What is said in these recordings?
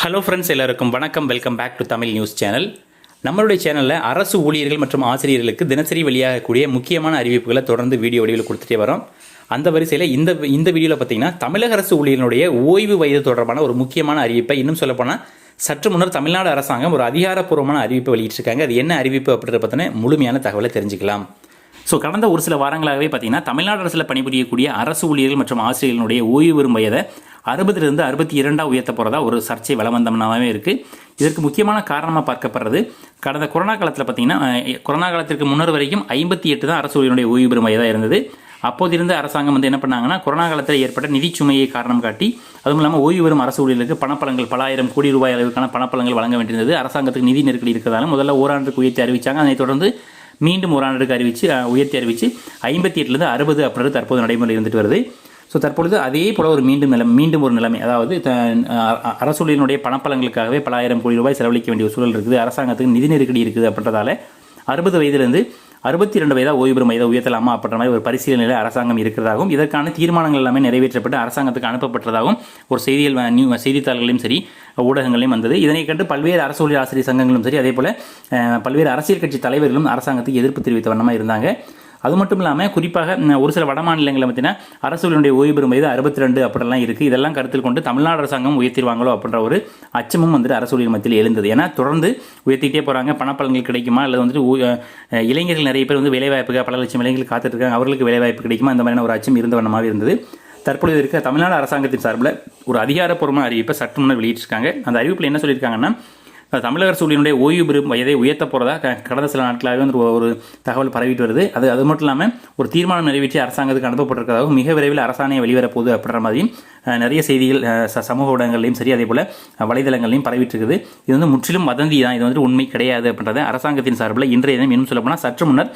Hello friends எல்லாருக்கும் வணக்கம். Welcome back to Tamil news channel நம்மளுடைய சேனலில் அரசு ஊழியர்கள் மற்றும் ஆசிரியர்களுக்கு தினசரி வெளியாகக்கூடிய முக்கியமான அறிவிப்புகளை தொடர்ந்து வீடியோ வடிவில் கொடுத்துட்டே வரோம். அந்த வரிசையில் இந்த இந்த வீடியோவில் பார்த்தீங்கன்னா தமிழக அரசு ஊழியர்களுடைய ஓய்வு வயது தொடர்பான ஒரு முக்கியமான அறிவிப்பை இன்னும் சொல்லப்போனால் சற்று முன்னர் தமிழ்நாடு அரசாங்கம் ஒரு அதிகாரப்பூர்வமான அறிவிப்பை வெளியிட்டிருக்காங்க. அது என்ன அறிவிப்பு அப்படின்றத பார்த்தோன்னா முழுமையான தகவலை தெரிஞ்சுக்கலாம். ஸோ கடந்த ஒரு சில வாரங்களாகவே பார்த்தீங்கன்னா தமிழ்நாடு அரசில் பணிபுரியக்கூடிய அரசு ஊழியர்கள் மற்றும் ஆசிரியர்களுடைய ஓய்வு பெறும் வயதை அறுபதுலேருந்து அறுபத்தி இரண்டாக உயர்த்த போகிறதா ஒரு சர்ச்சை வளவந்தம்னாவே இருக்குது இதற்கு முக்கியமான காரணமாக பார்க்கப்படுறது கடந்த கொரோனா காலத்தில் பார்த்தீங்கன்னா கொரோனா காலத்திற்கு முன்னர் வரைக்கும் ஐம்பத்தி எட்டு தான் அரசு ஊழியருடைய ஓய்வு பெறும் வயதாக இருந்தது. அப்போதிருந்து அரசாங்கம் வந்து என்ன பண்ணாங்கன்னா கொரோனா காலத்தில் ஏற்பட்ட நிதி சுமையை காரணம் காட்டி அதுவும் இல்லாமல் ஓய்வு பெறும் அரசு ஊழியர்களுக்கு பணப்பழங்கள் பல ஆயிரம் கோடி ரூபாய் அளவுக்கான பணப்பழங்கள் வழங்க வேண்டியிருந்தது. அரசாங்கத்துக்கு நிதி நெருக்கடி இருக்கிறதால முதல்ல ஓராண்டுக்கு உயர்த்தி அறிவித்தாங்க அதனைத் தொடர்ந்து மீண்டும் ஒரு ஆண்டுக்கு அறிவித்து உயர்த்தி அறிவித்து ஐம்பத்தி எட்டுலேருந்து அறுபது அப்படின்றது தற்போது நடைமுறை இருந்துட்டு வருது. ஸோ தற்பொழுது அதே போல ஒரு மீண்டும் நிலைமை மீண்டும் ஒரு நிலைமை அதாவது அரசுடைய பணப்பலங்களுக்காகவே பல ஆயிரம் கோடி ரூபாய் செலவழிக்க வேண்டிய சூழல் இருக்குது அரசாங்கத்துக்கு நிதி நெருக்கடி இருக்குது அப்படின்றதால அறுபது வயதுலேருந்து அறுபத்தி ரெண்டு வயதாக ஓய்வு பெறும் வயதை உயர்த்தலாமா அப்படின்ற மாதிரி ஒரு பரிசீலனையில் அரசாங்கம் இருக்கிறதாகவும் இதற்கான தீர்மானங்கள் எல்லாமே நிறைவேற்றப்பட்டு அரசாங்கத்துக்கு அனுப்பப்பட்டதாகவும் ஒரு செய்தியில் நியூ செய்தித்தாள்களையும் சரி ஊடகங்களையும் வந்தது. இதனை கண்டு பல்வேறு அரசு ஊழியர் ஆசிரியர் சங்கங்களும் சரி அதே போல் பல்வேறு அரசியல் கட்சி தலைவர்களும் அரசாங்கத்துக்கு எதிர்ப்பு தெரிவித்த வண்ணமாக இருந்தாங்க. அது மட்டும் இல்லாமல் குறிப்பாக ஒரு சில வட மாநிலங்களில் பார்த்தீங்கன்னா அரசுகளுடைய ஓய்வு பெறும் வயது அறுபத்தி ரெண்டு அப்படிலாம் இருக்குது இதெல்லாம் கருத்தில் கொண்டு தமிழ்நாடு அரசாங்கம் உயர்த்திடுவாங்களோ அப்படின்ற ஒரு அச்சமும் வந்துட்டு அரசு ஊழியர் மத்தியில் எழுந்தது. ஏன்னா தொடர்ந்து உயர்த்திக்கிட்டே போகிறாங்க பணப்பலன்கள் கிடைக்குமா? இல்லை வந்துட்டு இளைஞர்கள் நிறைய பேர் வந்து வேலைவாய்ப்புக்காக பல லட்சம் இளைஞர்கள் காத்துட்டு இருக்காங்க அவர்களுக்கு வேலைவாய்ப்பு கிடைக்குமா? அந்த மாதிரியான ஒரு அச்சம் இருந்த வண்ணமாக இருந்தது. தற்பொழுது இருக்க தமிழ்நாடு அரசாங்கத்தின் சார்பில் ஒரு அதிகாரப்பூர்வமான அறிவிப்பை சற்று முன்னர் வெளியிட்டிருக்காங்க. அந்த அறிவிப்பில் என்ன சொல்லியிருக்காங்கன்னா தமிழக அரசு ஊழியனுடைய ஓய்வு பெறும் வயதை உயர்த்த போகிறதா கடந்த சில நாட்களாகவே வந்து ஒரு- ஒரு தகவல் பரவிட்டு வருது. அது அது மட்டும் இல்லாமல் ஒரு தீர்மானம் நிறைவேற்றி அரசாங்கத்துக்கு அனுப்பப்பட்டிருக்கிறதாகவும் மிக விரைவில் அரசாணையை வெளிவரப்போகுது அப்படின்ற மாதிரியும் நிறைய செய்திகள் ச- சமூக ஊடகங்கள்லையும் சரி அதே போல் வலைதளங்கள்லையும் பரவிட்டு இருக்குது. இது வந்து முற்றிலும் வதந்தி தான் இது வந்து உண்மை கிடையாது அப்படின்றத அரசாங்கத்தின் சார்பில் இன்றைய தினம் இன்னும் சொல்லப்போனால் சற்று முன்னர்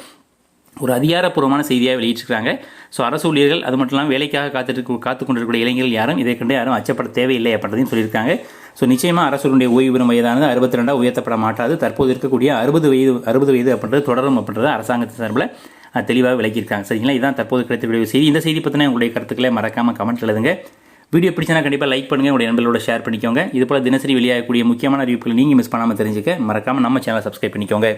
ஒரு அதிகாரப்பூர்வமான செய்தியாக வெளியிட்டிருக்காங்க ஸோ அரசு ஊழியர்கள் அது மட்டும் இல்லாமல் வேலைக்காக காத்துட்டு காத்து கொண்டிருக்கக்கூடிய இளைஞர்கள் யாரும் இதை கண்டு யாரும் அச்சப்பட தேவையில்லை அப்படின்றதையும் சொல்லியிருக்காங்க. ஸோ நிச்சயமாக அரசுடைய ஓய்வு பெறும் வயதானது அறுபத்தி ரெண்டாக உயர்த்தப்பட மாட்டாது. தற்போது இருக்கக்கூடிய அறுபது வயது அறுபது வயது அப்படின்றது தொடரும் அப்படின்றது அரசாங்கத்தின் சார்பில் தெளிவாக விளக்கியிருக்காங்க. சரிங்களா? இதான் தற்போது கிடைக்கக்கூடிய செய்தி. இந்த செய்தி பற்றின உங்களுடைய கருத்துக்களை மறக்காமல் கமெண்ட் எழுதுங்க. வீடியோ பிடிச்சினா கண்டிப்பாக லைக் பண்ணுங்கள் உங்களுடைய நண்பர்களோட ஷேர் பண்ணிக்கோங்க. இது போல் தினசரி வெளியாகக்கூடிய முக்கியமான அறிவிப்புகளை நீங்கள் மிஸ் பண்ணாமல் தெரிஞ்சுக்க மறக்காமல் நம்ம சேனலை சப்ஸ்கிரைப் பண்ணிக்கோங்க.